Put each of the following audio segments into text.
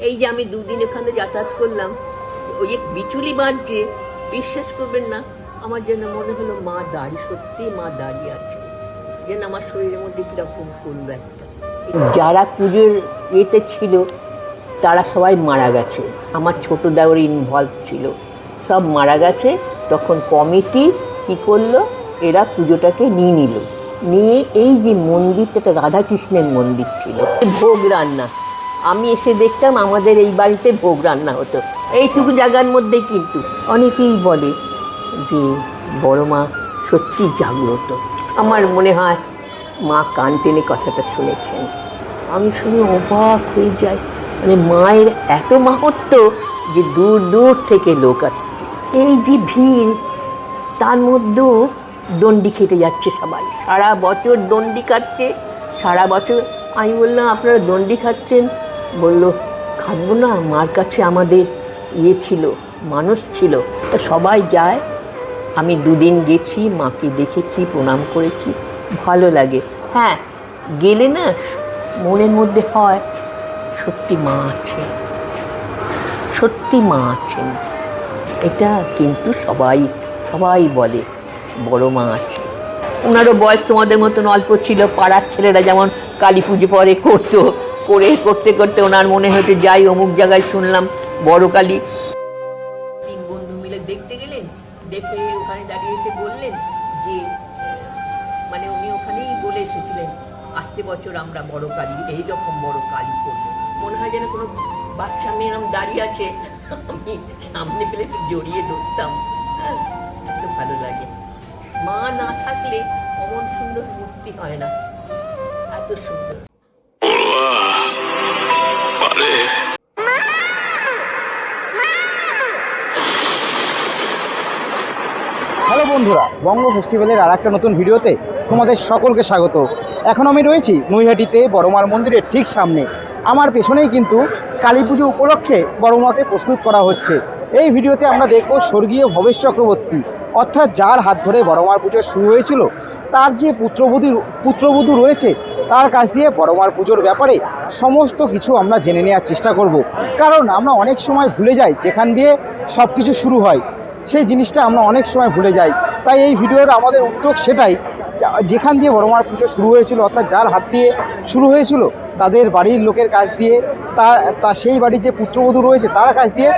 এই যে আমি দুদিন এখানে যাতায়াত করলাম, ওই যে বিচুলি বাজছে বিশ্বাস করবেন না, আমার যেন মনে হলো মা দাঁড়িয়ে, সত্যি মা দাঁড়িয়ে আছে। যেন আমার শরীরের মধ্যে কীরকম করল একটা। যারা পুজোর ইয়েতে ছিল, তারা সবাই মারা গেছে। আমার ছোট দেওয়ার ইনভলভ ছিল। সব মারা গেছে। তখন কমিটি কি করল? এরা পুজোটাকে নিয়ে নিল। নিয়ে এই যে মন্দিরটা রাধাকৃষ্ণের মন্দির ছিল। ভোগ রান্না। আমি এসে দেখতাম আমাদের এই বাড়িতে ভোগ রান্না হতো। এইটুকু জায়গার মধ্যে কিন্তু অনেকেই বলে যে বড় মা সত্যি জাগ্রত। আমার মনে হয় মা কান টেনে কথাটা শুনেছেন। আমি শুনে অবাক হয়ে যাই। মানে মায়ের এত মাহাত্ম যে দূর দূর থেকে লোক আসছে। এই যে ভিড় তার মধ্যেও দণ্ডি খেতে যাচ্ছে সবাই। সারা বছর দণ্ডি খাচ্ছে। সারা বছর আমি বললাম আপনারা দণ্ডি খাচ্ছেন? বলল, খাব না, মার কাছে আমাদের ইয়ে ছিল, মানুষ ছিল, তা সবাই যায়। আমি দুদিন গেছি, মাকে দেখেছি, প্রণাম করেছি, ভালো লাগে। হ্যাঁ গেলে না, মনের মধ্যে হয়, সত্যি মা আছে। সত্যি মা আছেন এটা কিন্তু সবাই সবাই বলে, বড় মা আছে। ওনারও বয়স তোমাদের মতন অল্প ছিল, পাড়ার ছেলেরা যেমন কালী পুজো পরে করতো। করে করতে করতে ওনার মনে হয়েছে, যাই অমুক জায়গায় শুনলাম বড় কালী তিন বন্ধু মিলে দেখতে গেলেন, দেখে ওখানে দাঁড়িয়ে এসে বললেন যে মানে উনি ওখানেই বলে এসেছিলেন আসতে বছর আমরা বড় কালী এইরকম বড় কালী করব। মনে হয় যেন কোনো বাচ্চা মেয়ে এরকম দাঁড়িয়ে আছে, আমি সামনে পেলে জড়িয়ে ধরতাম। এত ভালো লাগে। মা না থাকলে অমন সুন্দর মূর্তি হয় না, এত সুন্দর। বন্ধুরা, বঙ্গ ফেস্টিভ্যালের আর একটা নতুন ভিডিওতে তোমাদের সকলকে স্বাগত। এখন আমি রয়েছি নৈহাটিতে বড়মার মন্দিরের ঠিক সামনে। আমার পেছনেই কিন্তু কালী পুজো উপলক্ষে বড়মাকে প্রস্তুত করা হচ্ছে। এই ভিডিওতে আমরা দেখব স্বর্গীয় ভবেশ চক্রবর্তী, অর্থাৎ যার হাত ধরে বড়মার পুজো শুরু হয়েছিল, তার যে পুত্রবধূ পুত্রবধূ রয়েছে, তার কাছ দিয়ে বড়মার পুজোর ব্যাপারে সমস্ত কিছু আমরা জেনে নেওয়ার চেষ্টা করব। কারণ আমরা অনেক সময় ভুলে যাই যেখান দিয়ে সব কিছু শুরু হয়। সেই জিনিসটা আমরা অনেক সময় ভুলে যাই। তাই এই ভিডিওর আমাদের উদ্যোগ সেটাই। যেখান দিয়ে বড়মার পুজো শুরু হয়েছিল, অর্থাৎ যার হাত দিয়ে শুরু হয়েছিল, তাদের বাড়ির লোকের কাছ দিয়ে, তার, তা সেই বাড়ির যে পুত্রবধূ রয়েছে, তার কাছ দিয়ে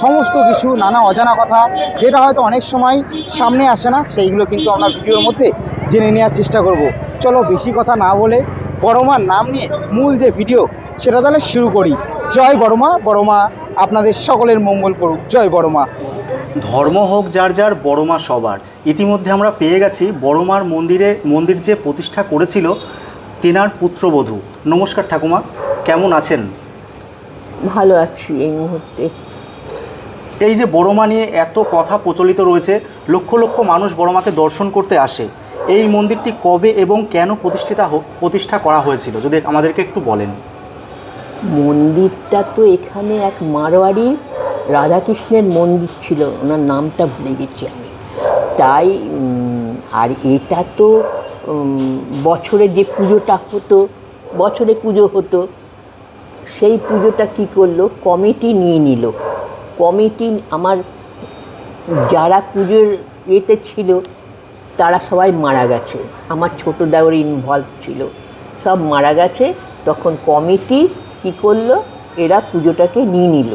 সমস্ত কিছু, নানা অজানা কথা, যেটা হয়তো অনেক সময় সামনে আসে না, সেইগুলো কিন্তু আমরা ভিডিওর মধ্যে জেনে নেওয়ার চেষ্টা করব। চলো বেশি কথা না বলে বড়মার নাম নিয়ে মূল যে ভিডিও, সেটা তাহলে শুরু করি। জয় বড়মা বড়মা আপনাদের সকলের মঙ্গল করুক। জয় বড়মা। ধর্ম হোক যার যার বড়মা সবার। ইতিমধ্যে আমরা পেয়ে গেছি বড়মার মন্দিরে মন্দির যে প্রতিষ্ঠা করেছিল তেনার পুত্রবধূ। নমস্কার ঠাকুমা কেমন আছেন? ভালো আছি এই মুহূর্তে। এই যে বড়মা নিয়ে এত কথা প্রচলিত রয়েছে লক্ষ লক্ষ মানুষ বড়মাকে দর্শন করতে আসে। এই মন্দিরটি কবে এবং কেন প্রতিষ্ঠিতা প্রতিষ্ঠা করা হয়েছিল? যদি আমাদেরকে একটু বলেন। মন্দিরটা তো এখানে এক মারোয়ারি রাধাকৃষ্ণের মন্দির ছিল, ওনার নামটা ভুলে গেছি আমি। তাই আর এটা তো বছরে যে পুজোটা হতো, বছরে পুজো হতো, সেই পুজোটা কি করল? কমিটি নিয়ে নিল। কমিটি আমার যারা পুজোর এতে ছিল, তারা সবাই মারা গেছে। আমার ছোটো দেওয়ার ইনভলভ ছিল। সব মারা গেছে। তখন কমিটি কি করল? এরা পুজোটাকে নিয়ে নিল।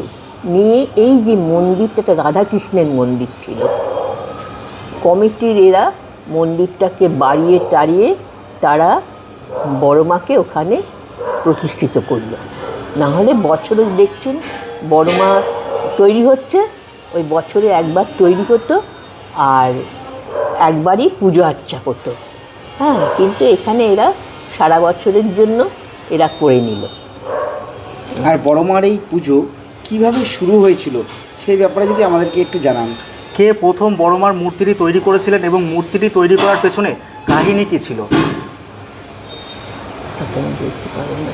নিয়ে এই যে মন্দিরটা রাধাকৃষ্ণের মন্দির ছিল। কমিটির এরা মন্দিরটাকে বাড়িয়ে টাড়িয়ে তারা বড় মাকে ওখানে প্রতিষ্ঠিত করল। না হলে বছরে দেখছেন বড় মা তৈরি হচ্ছে, ওই বছরে একবার তৈরি হতো আর একবারই পুজো আর্চা হতো। হ্যাঁ কিন্তু এখানে এরা সারা বছরের জন্য এরা করে নিল। আর বড়মার এই পুজো কীভাবে শুরু হয়েছিল সেই ব্যাপারে যদি আমাদেরকে একটু জানান। কে প্রথম বড় বড়মার মূর্তিটি তৈরি করেছিলেন এবং মূর্তিটি তৈরি করার পেছনে কাহিনী কী ছিল?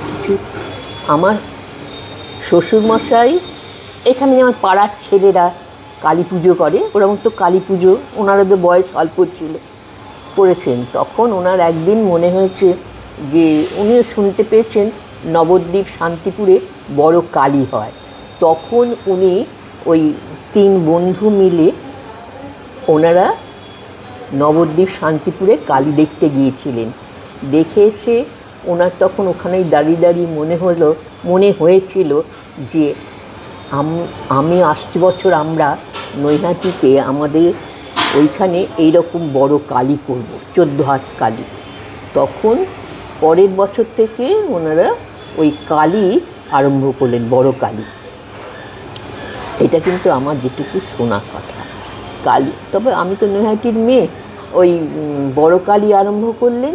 কিছু। আমার শ্বশুরমশাই এখানে যেমন পাড়ার ছেলেরা কালী পুজো করে। ওরকম তো কালী পুজো ওনারও তো বয়স অল্প ছিল করেছেন। তখন ওনার একদিন মনে হয়েছে যে উনিও শুনতে পেয়েছেন নবদ্বীপ শান্তিপুরে বড় কালী হয়। তখন উনি ওই তিন বন্ধু মিলে ওনারা নবদ্বীপ শান্তিপুরে কালী দেখতে গিয়েছিলেন। দেখে এসে ওনার তখন ওখানেই দাঁড়িয়ে দাঁড়িয়ে মনে হলো, মনে হয়েছিল যে আম- আসছে বছর আমরা নৈহাটিতে, আমাদের ওইখানে এইরকম বড় কালী করব, চোদ্দ হাত কালী। তখন পরের বছর থেকে ওনারা ওই কালী আরম্ভ করলেন, বড় কালী। এটা কিন্তু আমার যেটুকু শোনা কথা। কালী, তবে আমি তো নৈহাটির মেয়ে। ওই বড় কালী আরম্ভ করলেন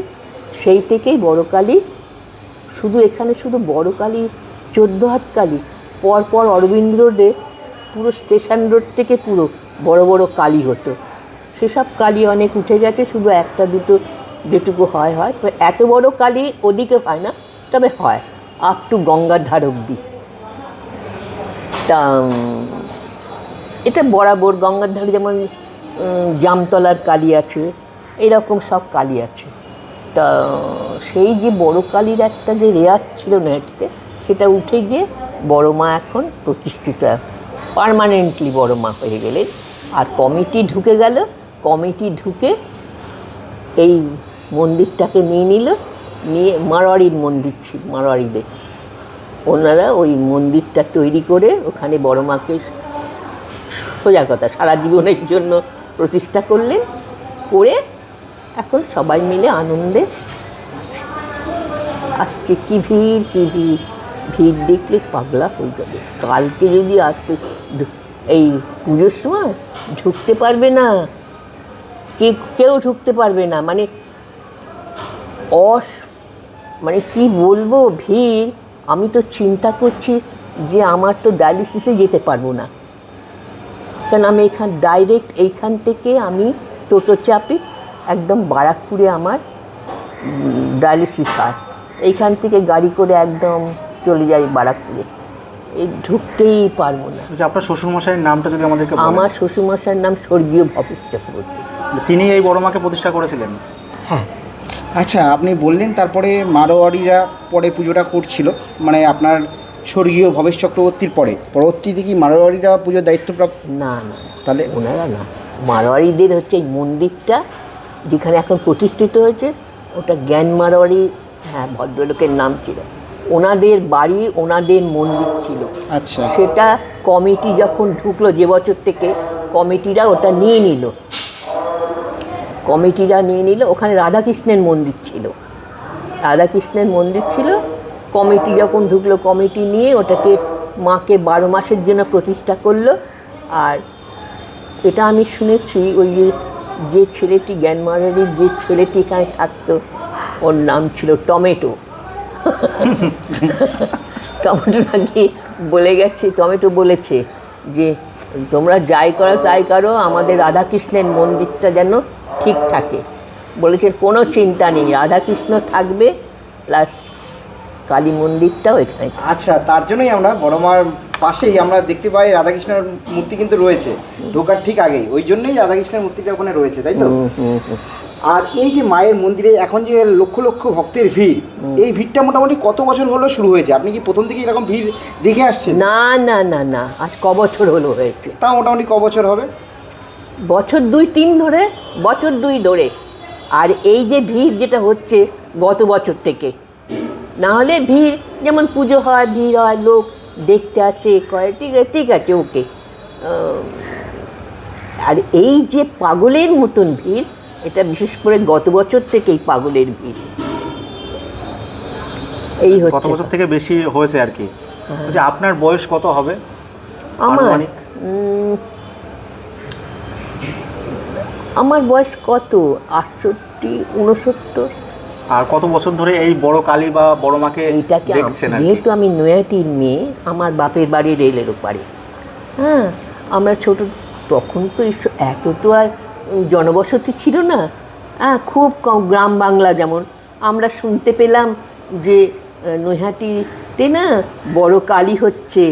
সেই থেকেই বড় কালী। শুধু এখানে শুধু বড় কালী, চোদ্দ হাত কালী, পরপর অরবিন্দ রোডে পুরো স্টেশন রোড থেকে পুরো বড় বড় কালী হতো। সেসব কালী অনেক উঠে গেছে, শুধু একটা দুটো যেটুকু হয় হয়। এত বড় কালী ওদিকে হয় না, তবে হয়। আপ টু গঙ্গার ধার অব্দি। তা এটা বরাবর গঙ্গার ধারে যেমন জামতলার কালী আছে, এরকম সব কালী আছে। তা, সেই যে বড় কালীর একটা যে রেয়াজ ছিল নেটতে সেটা উঠে গিয়ে বড় মা এখন প্রতিষ্ঠিত। পারমানেন্টলি বড় মা হয়ে গেলেন। আর কমিটি ঢুকে গেল। কমিটি ঢুকে এই মন্দিরটাকে নিয়ে নিল। নিয়ে মারোয়ারির মন্দির ছিল মারোয়ারিদের ওনারা ওই মন্দিরটা তৈরি করে ওখানে বড় মাকে সোজা কথা সারা জীবনের জন্য প্রতিষ্ঠা করলেন, করে এখন সবাই মিলে আনন্দে আসছে কি ভিড় কি ভিড়? ভিড় দেখলে পাগলা হয়ে যাবে। কালকে যদি আসতে এই পুজোর সময় ঢুকতে পারবে না, কে, কেউ ঢুকতে পারবে না মানে অস মানে কি বলব, ভিড়। আমি তো চিন্তা করছি যে আমার তো ডায়ালিসিসে যেতে পারব না। কারণ আমি এখান ডাইরেক্ট এইখান থেকে আমি টোটো চাপি একদম বারাকপুরে আমার ডায়ালিসিস হয়। এইখান থেকে গাড়ি করে একদম চলে যাই বারাকপুরে। এই ঢুকতেই পারব না। যে আপনার শ্বশুরমশাইয়ের নামটা যদি আমাদেরকে আমার শ্বশুরমশাইয়ের নাম স্বর্গীয় ভবেশ চক্রবর্তী তিনি এই বড় মাকে প্রতিষ্ঠা করেছিলেন? হ্যাঁ। আচ্ছা আপনি বললেন তারপরে মারোয়ারিরা পরে পুজোটা করছিল মানে আপনার স্বর্গীয় ভবেশ চক্রবর্তীর পরে। পরবর্তীতে কি মারোয়ারিরা পুজোর দায়িত্বপ্রাপ্ত না না তাহলে ওনারা না। মারোয়ারিদের হচ্ছে এই মন্দিরটা যেখানে এখন প্রতিষ্ঠিত হয়েছে ওটা জ্ঞান মারোয়ারি হ্যাঁ ভদ্রলোকের নাম ছিল। ওনাদের বাড়ি ওনাদের মন্দির ছিল। আচ্ছা। সেটা কমিটি যখন ঢুকলো যে বছর থেকে কমিটিরা ওটা নিয়ে নিল। কমিটিরা নিয়ে নিল, ওখানে রাধাকৃষ্ণের মন্দির ছিল। রাধাকৃষ্ণের মন্দির ছিল, কমিটি যখন ঢুকলো, কমিটি নিয়ে ওটাকে মাকে বারো মাসের জন্য প্রতিষ্ঠা করল। আর এটা আমি শুনেছি, ওই যে যে ছেলেটি জ্ঞানমারারির যে ছেলেটি এখানে থাকতো, ওর নাম ছিল টমেটো। টমেটো নাকি বলে গেছে, টমেটো বলেছে যে, তোমরা যাই করো, তাই করো, আমাদের রাধাকৃষ্ণের মন্দিরটা যেন ঠিক থাকে। বলেছে কোনো চিন্তা নেই রাধাকৃষ্ণ থাকবে প্লাস কালী মন্দিরটাও এখানে আচ্ছা তার জন্যই আমরা বড় মার পাশেই আমরা দেখতে পাই রাধাকৃষ্ণের মূর্তি কিন্তু রয়েছে ঢোকার ঠিক আগেই। ওই জন্যই রাধাকৃষ্ণের মূর্তিটা ওখানে রয়েছে তাই তো। আর এই যে মায়ের মন্দিরে এখন যে লক্ষ লক্ষ ভক্তের ভিড় এই ভিড়টা মোটামুটি কত বছর হলো শুরু হয়েছে? আপনি কি প্রথম থেকে এরকম ভিড় দেখে আসছেন? না না না না আজ ক বছর হলো হয়েছে। তা মোটামুটি ক বছর হবে? বছর দুই তিন ধরে বছর দুই ধরে। আর এই যে ভিড় যেটা হচ্ছে গত বছর থেকে না হলে ভিড় যেমন পুজো হয় ভিড় হয় লোক দেখতে আসে করে ঠিক আছে ঠিক আছে ওকে। আর এই যে পাগলের মতন ভিড় এটা বিশেষ করে গত বছর থেকেই পাগলের ভিড়। এই হচ্ছে বছর থেকে বেশি হয়েছে আর কি। যে আপনার বয়স কত হবে? আমার আমার বয়স কত? আটষট্টি উনসত্তর আর কত বছর ধরে এই বড় কালী বা বড় মাকে দেখছেন যেহেতু আমি নয়াটির মেয়ে আমার বাপের বাড়ি রেলের ওপারে। হ্যাঁ আমরা ছোট তখন তো এত তো আর জনবসতি ছিল না। হ্যাঁ খুব কম গ্রাম বাংলা যেমন। আমরা শুনতে পেলাম যে নৈহাটিতে না বড় কালী হচ্ছে।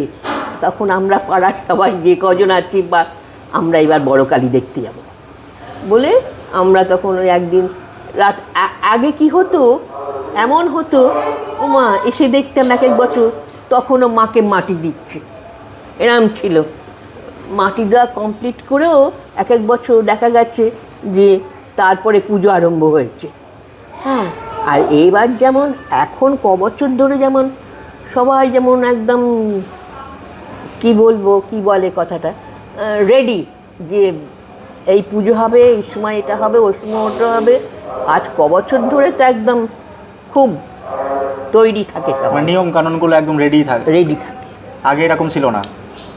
তখন আমরা পাড়ার সবাই যে কজন আছি বা আমরা এবার বড় কালী দেখতে যাব। বলে আমরা তখন ওই একদিন রাত আগে কি হতো? এমন হতো ও মা এসে দেখতাম এক এক বছর, তখনও মাকে মাটি দিচ্ছে। এরম ছিল। মাটি দেওয়া কমপ্লিট করেও এক এক বছর দেখা গেছে যে তারপরে পুজো আরম্ভ হয়েছে। হ্যাঁ আর এবার যেমন, এখন ক বছর ধরে যেমন, সবাই যেমন একদম কি বলব, কি বলে কথাটা? রেডি যে এই পুজো হবে এই সময় এটা হবে ওই সময় ওটা হবে। আজ ক বছর ধরে তো একদম খুব তৈরি থাকে সবাই মানে নিয়ম কানুনগুলো একদম রেডি থাকে। রেডি থাকে। আগে এরকম ছিল না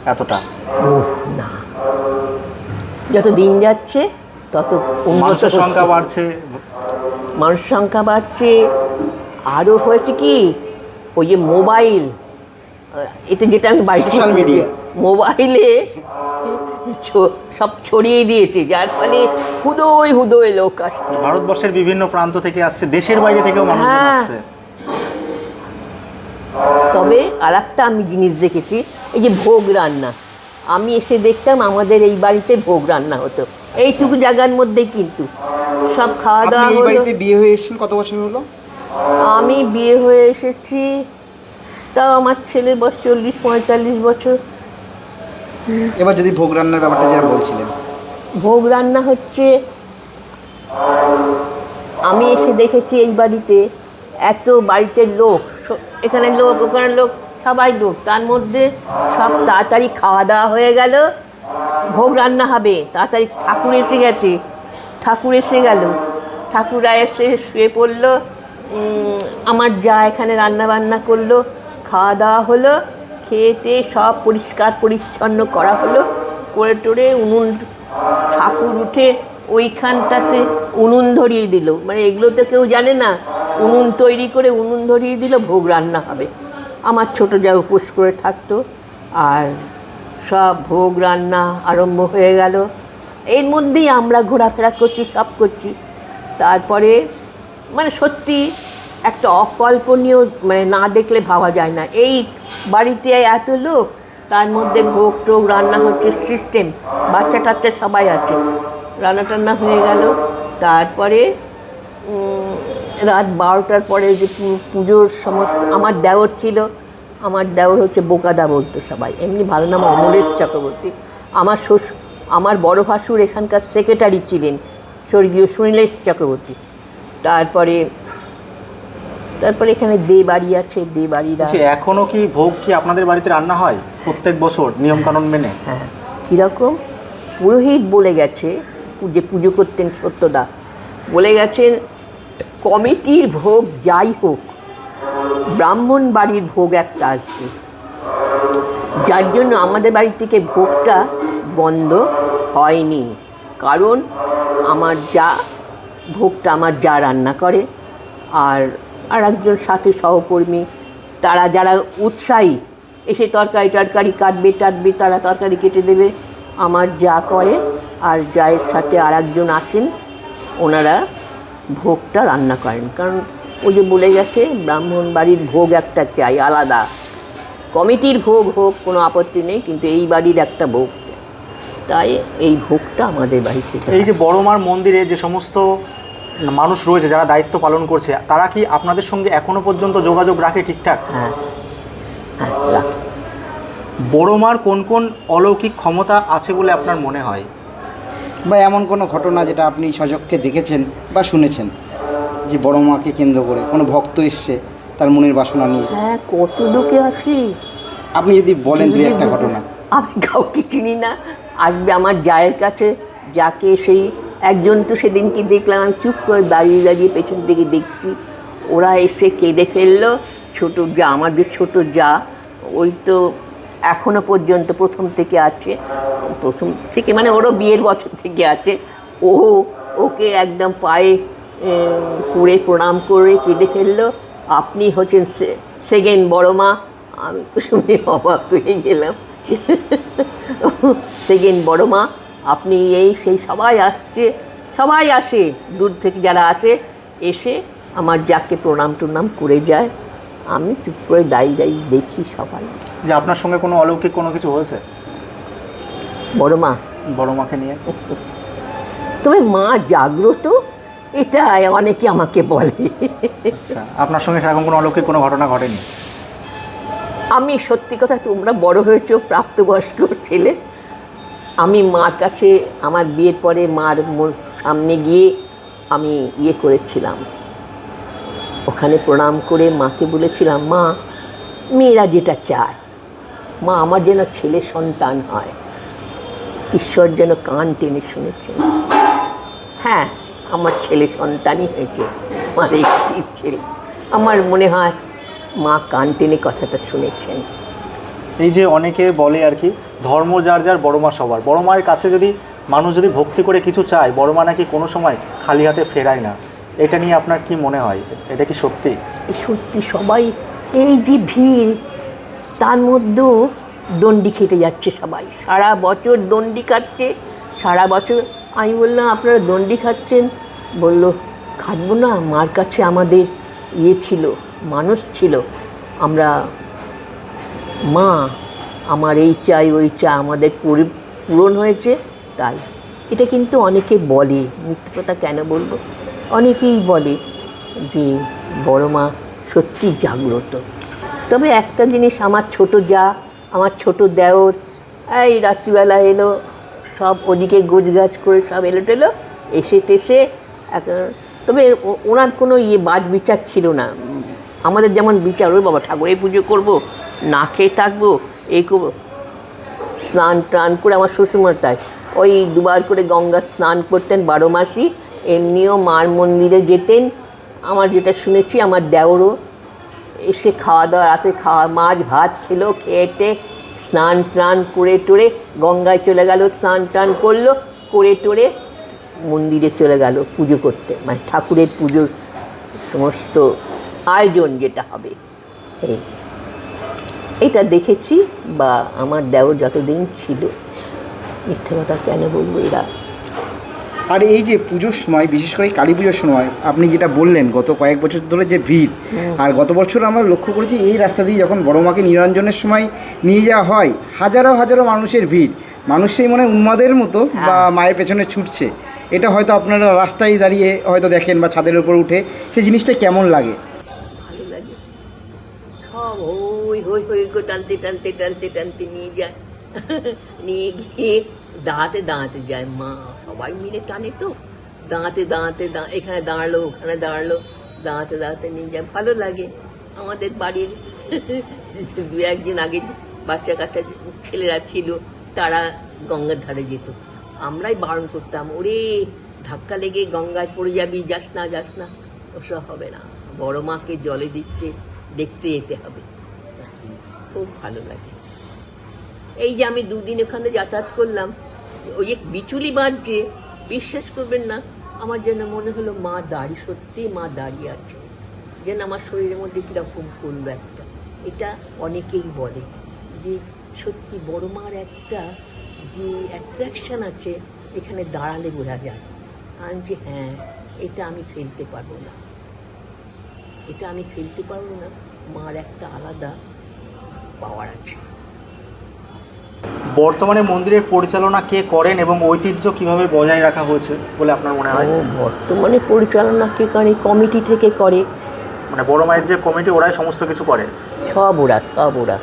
এতটা। না। যত দিন যাচ্ছে তত উন্নত মানুষের সংখ্যা বাড়ছে। মানুষ সংখ্যা বাড়ছে। আরও হয়েছে কি? ওই যে মোবাইল আহ, এটা যেটা আমি বাড়িতে Social media. মোবাইলে ছ- সব ছড়িয়ে দিয়েছে যার ফলে হুদোয় হুদোয় লোক আসছে। ভারতবর্ষের বিভিন্ন প্রান্ত থেকে আসছে দেশের বাইরে থেকেও হ্যাঁ। আসছে। তবে আর একটা আমি জিনিস দেখেছি এই যে ভোগ রান্না। আমি এসে দেখতাম আমাদের এই বাড়িতে ভোগ রান্না হতো। এইটুকু জায়গার মধ্যেই কিন্তু। সব খাওয়া দাওয়া এই হলো। বাড়িতে বিয়ে হয়ে এসেছেন? কত বছর হলো? আমি বিয়ে হয়ে এসেছি তাও আমার ছেলের বয়স চল্লিশ পঁয়তাল্লিশ বছর। এবার যদি ভোগ রান্নার ব্যাপারটা যেটা বলছিলেন। ভোগ রান্না হচ্ছে, আমি এসে দেখেছি এই বাড়িতে এত বাড়িতে লোক এখানে লোক, ওখানে লোক, সবাই লোক। তার মধ্যে সব তাড়াতাড়ি খাওয়া দাওয়া হয়ে গেল, ভোগ রান্না হবে। তাড়াতাড়ি ঠাকুর এসে গেছে। ঠাকুর এসে গেল। ঠাকুরা এসে শুয়ে পড়ল আমার যা এখানে রান্না বান্না করল, খাওয়া দাওয়া হলো। খেয়েতে সব পরিষ্কার পরিচ্ছন্ন করা হলো। করে টোরে উনুন, ঠাকুর উঠে ওইখানটাতে উনুন ধরিয়ে দিল। মানে এগুলো তো কেউ জানে না। উনুন তৈরি করে উনুন ধরিয়ে দিল, ভোগ রান্না হবে। আমার ছোট যা উপোস করে থাকতো। আর সব ভোগ রান্না আরম্ভ হয়ে গেল। এর মধ্যেই আমরা ঘোরাফেরা করছি, সব করছি। তারপরে মানে সত্যি একটা অকল্পনীয় মানে না দেখলে ভাবা যায় না। এই বাড়িতে এত লোক, তার মধ্যে ভোগ টোগ রান্না হচ্ছে সিস্টেম বাচ্চা টাচ্চা সবাই আছে। রান্না টান্না হয়ে গেল। তারপরে রাত বারোটার পরে যে পুজোর সমস্ত, আমার দেওর ছিল। আমার দেওর হচ্ছে বোকাদা বলতো সবাই। এমনি ভালো নাম অমলেশ চক্রবর্তী। আমার শ্বশুর আমার বড় ভাসুর এখানকার সেক্রেটারি ছিলেন, স্বর্গীয় সুনীলেশ চক্রবর্তী। তারপরে তারপরে এখানে দে বাড়ি আছে দে বাড়িরা বলছি, এখনও কি ভোগ কি আপনাদের বাড়িতে রান্না হয়? প্রত্যেক বছর নিয়ম কানুন মেনে? হ্যাঁ কীরকম? পুরোহিত বলে গেছে যে পুজো করতেন সত্যদা বলে গেছেন কমিটির ভোগ যাই হোক ব্রাহ্মণ বাড়ির ভোগ একটা আসবে। যার জন্য আমাদের বাড়ি থেকে ভোগটা বন্ধ হয়নি। কারণ আমার যা ভোগটা আমার যা রান্না করে আর আর একজন সাথে সহকর্মী। তারা যারা উৎসাহী এসে তরকারি টরকারি কাটবে টাটবে তারা তরকারি কেটে দেবে। আমার যা করে আর যায়ের সাথে আর একজন আসেন ওনারা ভোগটা রান্না করেন। কারণ ও যে বলে গেছে ব্রাহ্মণ বাড়ির ভোগ একটা চাই আলাদা। কমিটির ভোগ হোক কোনো আপত্তি নেই কিন্তু এই বাড়ির একটা ভোগ। তাই এই ভোগটা আমাদের বাড়িতে এই যে বড়মার মন্দিরে যে সমস্ত মানুষ রয়েছে যারা দায়িত্ব পালন করছে তারা কি আপনাদের সঙ্গে এখনও পর্যন্ত যোগাযোগ রাখে ঠিকঠাক? হ্যাঁ। হ্যাঁ রাখ। বড়মার কোন কোন অলৌকিক ক্ষমতা আছে বলে আপনার মনে হয়? বা এমন কোনো ঘটনা যেটা আপনি সচক্ষে দেখেছেন বা শুনেছেন? যে বড় মাকে কেন্দ্র করে কোনো ভক্ত এসছে তার মনের বাসনা নিয়ে? হ্যাঁ কত লোকে আসি। আপনি যদি বলেন দু একটা ঘটনা। আমি কাউকে চিনি না। আসবে আমার জায়ের কাছে যাকে সেই একজন তো সেদিনকে দেখলাম, আমি চুপ করে দাঁড়িয়ে দাঁড়িয়ে পেছন দিকে দেখছি। ওরা এসে কেঁদে ফেলল, ছোটো যা আমার যে ছোটো যা, ওই তো এখনও পর্যন্ত প্রথম থেকে আছে। প্রথম থেকে মানে ওরও বিয়ের বছর থেকে আছে। ও ওকে একদম পায়ে পড়ে প্রণাম করে কেঁদে ফেলল। আপনি হচ্ছেন সেকেন্ড বড় মা আমি তো শুনে অবাক হয়ে গেলাম। সেকেন্ড বড় মা আপনি এই সেই সবাই আসছে সবাই আসে। দূর থেকে যারা আসে এসে আমার যাকে প্রণাম টুনাম করে যায়। আমি চুপ করে দাঁড়িয়ে দাঁড়িয়ে দেখি সবাই। যে আপনার সঙ্গে কোনো অলৌকিক কোনো কিছু হয়েছে? বড় মা। বড় মাকে নিয়ে? তবে মা জাগ্রত এটা অনেকে আমাকে বলে। আচ্ছা আপনার সঙ্গে সেরকম কোনো অলৌকিক কোনো ঘটনা ঘটেনি? আমি সত্যি কথা তোমরা বড় হয়েছ প্রাপ্তবয়স্ক ছেলে। আমি মার কাছে, আমার বিয়ের পরে মার সামনে গিয়ে আমি ইয়ে করেছিলাম। ওখানে প্রণাম করে মাকে বলেছিলাম, মা, মেয়েরা যেটা চায়, মা, আমার যেন ছেলে সন্তান হয়। ঈশ্বর যেন কান টেনে শুনেছেন হ্যাঁ আমার ছেলে সন্তানই হয়েছে, আমার একটি ছেলে। আমার মনে হয় মা কান টেনে কথাটা শুনেছেন। এই যে অনেকে বলে আর কি, ধর্ম যার যার, বড় মা সবার। বড় মায়ের কাছে যদি মানুষ যদি ভক্তি করে কিছু চায়, বড় মা নাকি কোনো সময় খালি হাতে ফেরায় না। এটা নিয়ে আপনার কি মনে হয়? এটা কি সত্যি? সত্যি সবাই, এই যে ভিড়, তার মধ্যেও দণ্ডি খেটে যাচ্ছে সবাই। সারা বছর দণ্ডি খাচ্ছে, সারা বছর, আমি বললাম, আপনারা দণ্ডি খাচ্ছেন? বলল, খাটবো না, মার কাছে আমাদের ইয়ে ছিল, মানুষ ছিল। আমরা মা, আমার এই চাই, ওই চা আমাদের পরি- পূরণ হয়েছে। তাই। এটা কিন্তু অনেকে বলে, মিথ্যে কথা কেন বলব? অনেকেই বলে যে, বড় মা সত্যি জাগ্রত। তবে একটা জিনিস, আমার ছোট যা, আমার ছোট দেওর, এই রাত্রিবেলা এলো, সব ওদিকে গোছগাছ করে সব এলো টেলো, এসে টেসে তবে ওনার কোনো ইয়ে বাজ বিচার ছিল না। আমাদের যেমন বিচার, ওই বাবা ঠাকুরের পুজো করব না খেয়ে থাকব, এই স্নান টান করে আমার শ্বশুরমশাই তাই। ওই দুবার করে গঙ্গা স্নান করতেন বারো মাসই এমনিও মার মন্দিরে যেতেন। আমার যেটা শুনেছি, আমার দেওরও এসে খাওয়া দাওয়া, রাতে খাওয়া, মাছ ভাত খেলো খেয়েটে স্নান টান করে টোরে গঙ্গায় চলে গেল, স্নান টান করল, করে টোরে মন্দিরে চলে গেল পুজো করতে। মানে ঠাকুরের পুজোর সমস্ত আয়োজন যেটা হবে। এই। এটা দেখেছি বা আমার দেওর যতদিন ছিল। মিথ্যে কথা কেন বলব এরা? আর এই যে পুজোর সময় বিশেষ করে কালী পুজোর সময় আপনি যেটা বললেন গত কয়েক বছর ধরে যে ভিড় আর গত বছর আমরা লক্ষ্য করেছি এই রাস্তা দিয়ে যখন বড় মাকে নিরঞ্জনের সময় নিয়ে যাওয়া হয় হাজারো হাজারো মানুষের ভিড়। মানুষ সেই মনে হয় উন্মাদের মতো বা মায়ের পেছনে ছুটছে। এটা হয়তো আপনারা রাস্তায় দাঁড়িয়ে হয়তো দেখেন বা ছাদের উপর উঠে। সেই জিনিসটা কেমন লাগে? ভালো লাগে। সব ওই হই হই করে টানতে টানতে টানতে টানতে নিয়ে যায় নিয়ে গিয়ে দাঁড়াতে দাঁড়াতে যায় মা সবাই মিলে টানে তো দাঁড়াতে দাঁড়াতে দা- এখানে দাঁড়াল ওখানে দাঁড়াল দাঁড়াতে দাঁড়াতে নিয়ে যায় ভালো লাগে আমাদের বাড়ির দু একজন আগে বাচ্চা কাচ্চা ছেলেরা ছিল তারা গঙ্গার ধারে যেত আমরাই বারণ করতাম ওরে ধাক্কা লেগে গঙ্গায় পড়ে যাবি, যাস না যাস না। ওসব হবে না। বড় মাকে জলে দিচ্ছে, দেখতে যেতে হবে। খুব ভালো লাগে। এই যে আমি দুদিন ওখানে যাতায়াত করলাম, ওই যে বিচুলি বাজছে বিশ্বাস করবেন না, আমার যেন মনে হলো মা দাঁড়িয়ে সত্যি মা দাঁড়িয়ে আছে। যেন আমার শরীরের মধ্যে কীরকম করল একটা। এটা অনেকেই বলে যে সত্যি বড় মার একটা যে অ্যাট্রাকশন আছে, এখানে দাঁড়ালে বোঝা যায়। আমি যে হ্যাঁ এটা আমি ফেলতে পারব না। এটা আমি ফেলতে পারব না। মার একটা আলাদা পাওয়ার আছে। বর্তমানে মন্দিরের পরিচালনা কে করেন এবং ঐতিহ্য কীভাবে বজায় রাখা হয়েছে বলে আপনার মনে হয়? বর্তমানে পরিচালনা কে করে কমিটি থেকে করে। মানে বড় মায়ের যে কমিটি ওরাই সমস্ত কিছু করে? সব ওরা সব ওরা।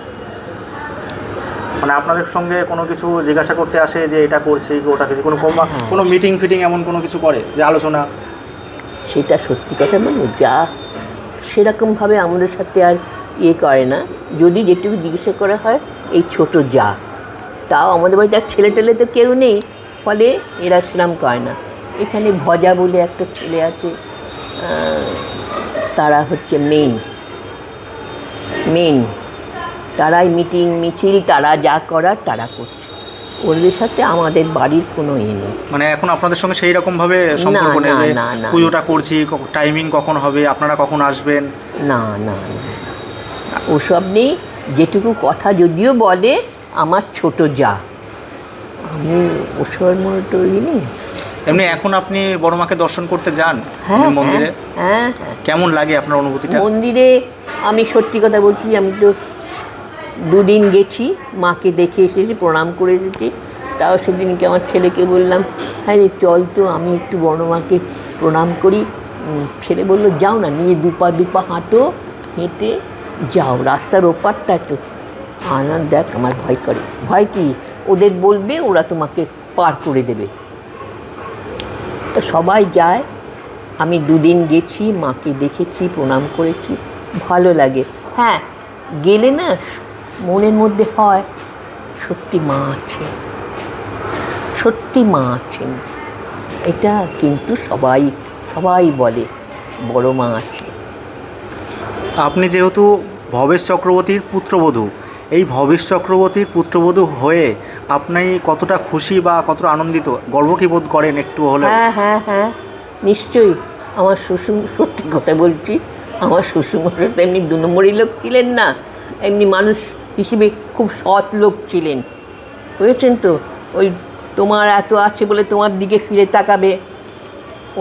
মানে আপনাদের সঙ্গে কোনো কিছু জিজ্ঞাসা করতে আসে যে এটা করছি ওটা কিছু কোনো কম- হ্যাঁ। কোনো মিটিং ফিটিং এমন কোনো কিছু করে যে আলোচনা? সেটা সত্যি কথা বলব যা সেরকমভাবে আমাদের সাথে আর ইয়ে করে না। যদি যেটুকু জিজ্ঞাসা করা হয় এই ছোট যা। তাও আমাদের বাড়িতে আর ছেলে টেলে তো কেউ নেই। ফলে এরা সেরাম করে না। এখানে ভজা বলে একটা ছেলে আছে তারা হচ্ছে মেন মেন তারাই মিটিং মিছিল তারা যা করার তারা করছে। ওদের সাথে আমাদের বাড়ির কোনো ইয়ে নেই। মানে এখন আপনাদের সঙ্গে সেই রকম ভাবে সম্পর্ক নেই না, যে না, না। পুজোটা করছি টাইমিং কখন হবে আপনারা কখন আসবেন? না না না। ওসব নেই যেটুকু কথা যদিও বলে আমার ছোট যা। আমি ওসবের মনে তৈরি নেই। এমনি এখন আপনি বড় মাকে দর্শন করতে যান হ্যাঁ মন্দিরে? হ্যাঁ হ্যাঁ কেমন লাগে আপনার অনুভূতিটা? মন্দিরে আমি সত্যি কথা বলছি আমি তো দুদিন গেছি মাকে দেখে এসেছি প্রণাম করে এসেছি। তাও সেদিনকে আমার ছেলেকে বললাম হ্যাঁ রে চল তো আমি একটু বড় মাকে প্রণাম করি। ছেলে বলল যাও না নিয়ে দুপা দুপা হাঁটো হেঁটে যাও, রাস্তার ওপারটা একটু আনন্দ দেখ, আমার ভয় করে। ভয় কি? ওদের বলবে, ওরা তোমাকে পার করে দেবে। তো সবাই যায়। আমি দুদিন গেছি, মাকে দেখেছি, প্রণাম করেছি। ভালো লাগে। হ্যাঁ গেলে না, মনের মধ্যে হয়, সত্যি মা আছে সত্যি মা আছেন। এটা কিন্তু সবাই সবাই বলে, বড় মা আছে। আপনি যেহেতু ভবেশ চক্রবর্তীর পুত্রবধূ। এই ভবেশ চক্রবর্তীর পুত্রবধূ হয়ে আপনি কতটা খুশি বা কতটা আনন্দিত? গর্ব কি বোধ করেন একটু হলে হ্যাঁ হ্যাঁ হ্যাঁ। নিশ্চয়ই। আমার শ্বশুর, সত্যি কথা বলছি, আমার শ্বশুরমশাই তো এমনি দু নম্বরই লোক ছিলেন না। এমনি মানুষ হিসেবে খুব সৎ লোক ছিলেন। বুঝেছেন তো? ওই তোমার এত আছে বলে তোমার দিকে ফিরে তাকাবে,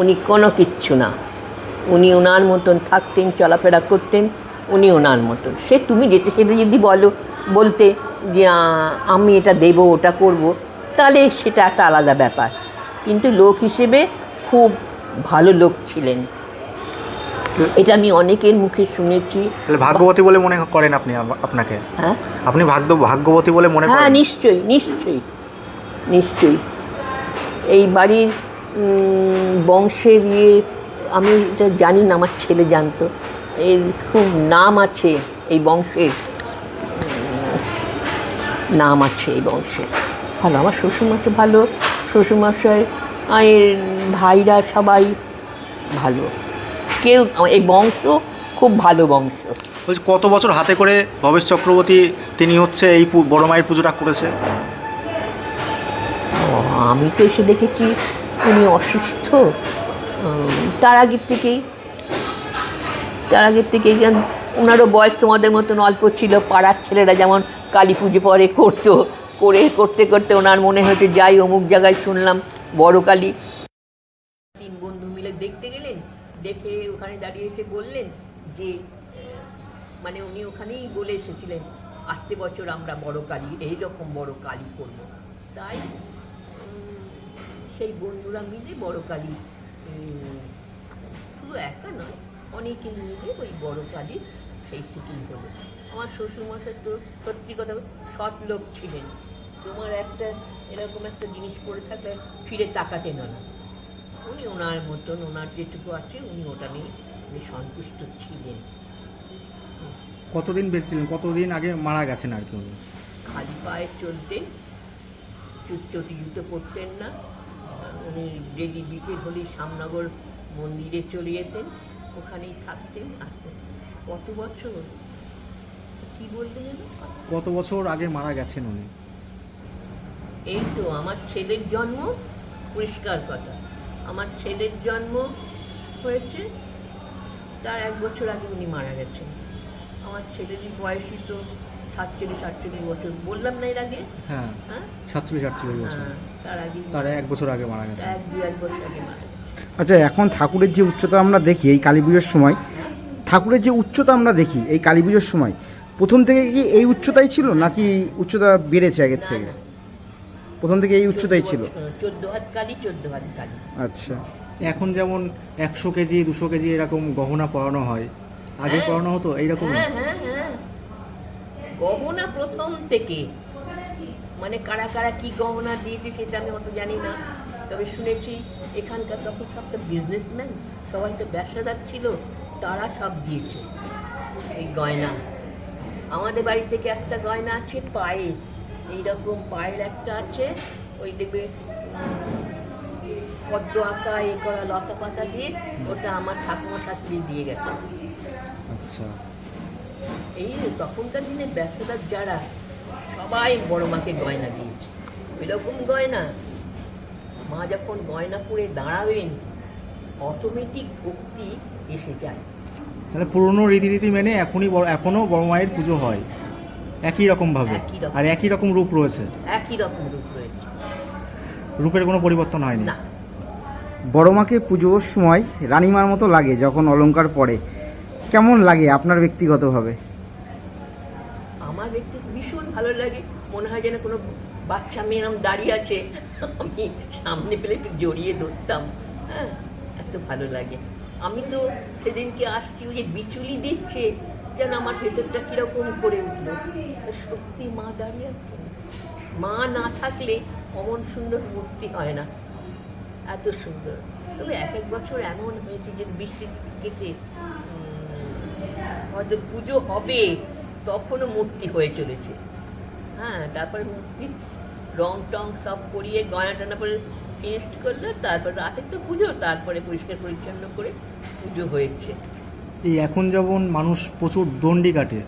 উনি কোনো কিচ্ছু না। উনি ওনার মতন থাকতেন, চলাফেরা করতেন উনি ওনার মতন। সে তুমি যেতে সেটা যদি বলো বলতে যে আমি এটা দেব ওটা করব তাহলে সেটা একটা আলাদা ব্যাপার। কিন্তু লোক হিসেবে খুব ভালো লোক ছিলেন। এটা আমি অনেকের মুখে শুনেছি। তাহলে ভাগ্যবতী বলে মনে করেন আপনি আপনাকে? হ্যাঁ? আপনি ভাগ্য ভাগ্যবতী বলে মনে হ্যাঁ নিশ্চয়ই নিশ্চয়ই নিশ্চয়ই। এই বাড়ির বংশের ইয়ে আমি এটা জানি না আমার ছেলে জানতো। এর খুব নাম আছে এই বংশের। নাম আছে এই বংশের। ভালো আমার শ্বশুরমশাই ভালো শ্বশুরমশাই এর ভাইরা সবাই ভালো। কেউ এই বংশ খুব ভালো বংশ। বলছি কত বছর হাতে করে ভবেশ চক্রবর্তী তিনি হচ্ছে এই বড় মায়ের পুজোটা করেছে? আমি তো এসে দেখেছি উনি অসুস্থ। তার আগের থেকেই তার আগের থেকে ওনারও বয়স তোমাদের মতন অল্প ছিল, পাড়ার ছেলেরা যেমন কালী পুজো পরে করতো, করে করতে করতে ওনার মনে হয়েছে, যাই অমুক জায়গায় শুনলাম, বড় কালী। তিন বন্ধু মিলে দেখতে গেলেন দেখে ওখানে দাঁড়িয়ে এসে বললেন যে মানে উনি ওখানেই বলে এসেছিলেন আসতে বছর আমরা বড় কালী, এই রকম বড় কালী করব। তাই সেই বন্ধুরা মিলে বড় কালী শুধু একা নয় অনেকে মিলে ওই বড় কালী সেই থেকেই হলো আমার শ্বশুরমশাই তো সত্যি কথা সৎ লোক ছিলেন। তোমার একটা এরকম একটা জিনিস পড়ে থাকলে ফিরে তাকাতেন না। উনি ওনার মতন ওনার যেটুকু আছে উনি ওটা নিয়ে উনি সন্তুষ্ট ছিলেন। কতদিন বেঁচেছিলেন? কতদিন আগে মারা গেছেন আর কি উনি? খালি পায়ে চলতেন চুটচটি জুতো পরতেন না। উনি ডেলি বিকেল হলেই শ্যামনগর মন্দিরে চলে যেতেন। ওখানেই থাকতেন আসতেন কত বছর? কি বলতে যেন? কত বছর আগে মারা গেছেন উনি? এই তো আমার ছেলের জন্ম পরিষ্কার কথা। আমার ছেলের জন্ম হয়েছে তার এক বছর আগে উনি মারা গেছেন। আমার ছেলেরই বয়সই তো সাতচল্লিশ আটচল্লিশ বছর। বললাম না এর আগে? হ্যাঁ হ্যাঁ? সাতচল্লিশ আটচল্লিশ বছর। হ্যাঁ, তার আগে তার এক বছর আগে মারা গেছে এক দু এক বছর আগে মারা গেছে আচ্ছা এখন ঠাকুরের যে উচ্চতা আমরা দেখি এই কালী পুজোর সময় ঠাকুরের যে উচ্চতা আমরা দেখি এই কালী পুজোর সময় প্রথম থেকে কি এই উচ্চতাই ছিল নাকি উচ্চতা বেড়েছে আগের থেকে? প্রথম থেকে এই উচ্চতাই ছিল। চোদ্দ হাত কালি চোদ্দ হাত কালি। আচ্ছা। এখন যেমন একশো কেজি দুশো কেজি এরকম গহনা পরানো হয় আগে হ্যাঁ। পরানো হতো এইরকম? হ্যাঁ হ্যাঁ হ্যাঁ। গহনা প্রথম থেকে। মানে কারা কারা কি গহনা দিয়েছে সেটা আমি অত জানি না। তবে শুনেছি এখানকার তখন সব তো বিজনেসম্যান সবাই তো ব্যবসাদার ছিল তারা সব দিয়েছে এই গয়না। আমাদের বাড়ি থেকে একটা গয়না আছে পায়ের এইরকম পায়ের একটা আছে ওই দেখবে পদ্ম আঁকা এ করা লতা পাতা দিয়ে ওটা আমার ঠাকুমা শাশুড়ি দিয়ে গেছে। আচ্ছা। এই তখনকার দিনে ব্যবসাদার যারা সবাই বড় মাকে গয়না দিয়েছে। এরকম গয়না মা যখন গয়না পরে দাঁড়াবেন অটোমেটিক ভক্তি এসে যায়। তাহলে পুরনো রীতিনীতি মেনে এখনই বড় এখনও বড় মায়ের পুজো হয়। একই রকম। আর একই রকম রূপ রয়েছে। একই রকম রূপ রয়েছে। রূপের কোনো পরিবর্তন হয়নি। না। বড় মাকে পুজোর সময় রানীমার মতো লাগে যখন অলংকার পরে। কেমন লাগে আপনার ব্যক্তিগতভাবে? আমার ব্যক্তি ভীষণ ভালো লাগে। মনে হয় যেন কোনো বাচ্চা মেয়ে দাঁড়িয়ে আছে। আমি সামনে পেলে একটু জড়িয়ে ধরতাম হ্যাঁ এত ভালো লাগে। আমি তো সেদিনকে আসছি, ওই যে বিচুলি দিচ্ছে, যেন আমার ভেতরটা কীরকম করে উঠল। সত্যি মা দাঁড়িয়ে আছে মা না থাকলে অমন সুন্দর মূর্তি হয় না। এত সুন্দর। তবে এক এক বছর এমন হয়েছে যে বৃষ্টি থেকেছে হয়তো পুজো হবে, তখনও মূর্তি হয়ে চলেছে। হ্যাঁ তারপরে মূর্তি রং টং সব করিয়ে গয়না টানা করে ফিনিস্ট করল তারপর রাতের তো পুজো তারপরে পরিষ্কার পরিচ্ছন্ন করে পুজো হয়েছে। এই এখন যেমন মানুষ প্রচুর দণ্ডি কাটে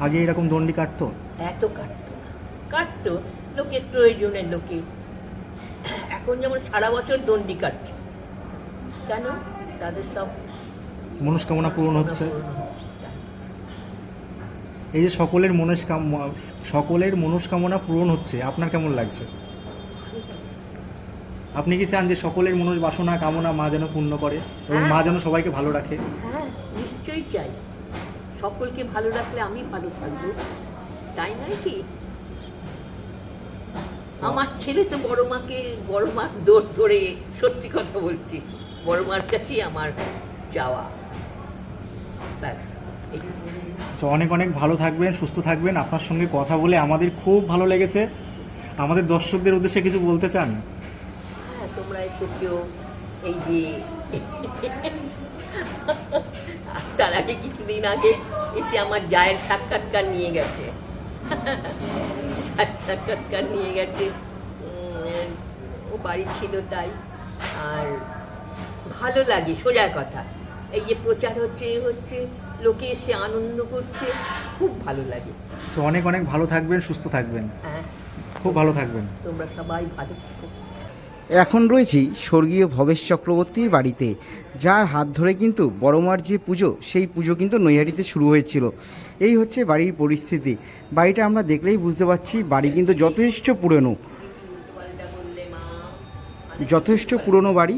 আগে এরকম দণ্ডি কাটতো? এত কাটতো না। কাটতো লোকের প্রয়োজনের লোকে। এখন যেমন সারা বছর দণ্ডি কাটছে। কেন? তাদের সব মনস্কামনা পূরণ হচ্ছে। এই যে সকলের মনস্কাম সকলের মনস্কামনা পূরণ হচ্ছে আপনার কেমন লাগছে? আপনি কি চান যে সকলের মনস বাসনা কামনা মা যেন পূর্ণ করে এবং মা যেন সবাইকে ভালো রাখে? হ্যাঁ নিশ্চয়ই চাই। সকলকে ভালো রাখলে আমি ভালো থাকব। তাই নয় কি? আমার ছেলে তো বড় মাকে বড় মার দৌড় ধরে সত্যি কথা বলছি। বড় মার কাছেই আমার যাওয়া। ব্যাস। তো অনেক অনেক ভালো থাকবেন, সুস্থ থাকবেন। আপনার সঙ্গে কথা বলে আমাদের খুব ভালো লেগেছে। আমাদের দর্শকদের উদ্দেশ্যে কিছু বলতে চান? হ্যাঁ তোমরা এসে কেউ এই যে তার আগে কিছুদিন আগে এসে আমার জায়ের সাক্ষাৎকার নিয়ে গেছে। সাক্ষাৎকার নিয়ে গেছে। ও বাড়ি ছিল তাই। আর ভালো লাগে, সোজা কথা। এই যে প্রচার হচ্ছে এ হচ্ছে। লোকে এসে আনন্দ করছে। খুব ভালো লাগে। তো অনেক অনেক ভালো থাকবেন সুস্থ থাকবেন। হ্যাঁ। খুব ভালো থাকবেন। তোমরা সবাই ভালো থাকো। এখন রয়েছি স্বর্গীয় ভবেশ চক্রবর্তীর বাড়িতে যার হাত ধরে কিন্তু বড়মার যে পুজো সেই পুজো কিন্তু নৈহাটিতে শুরু হয়েছিল। এই হচ্ছে বাড়ির পরিস্থিতি। বাড়িটা আমরা দেখলেই বুঝতে পারছি বাড়ি কিন্তু যথেষ্ট পুরনো। যথেষ্ট পুরনো বাড়ি।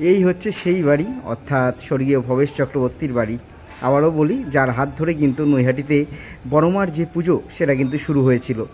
এই হচ্ছে সেই বাড়ি, অর্থাৎ স্বর্গীয় ভবেশ চক্রবর্তীর বাড়ি। আবারও বলি, যার হাত ধরে কিন্তু নৈহাটিতে বড়মার যে পুজো, সেটা কিন্তু শুরু হয়েছিল।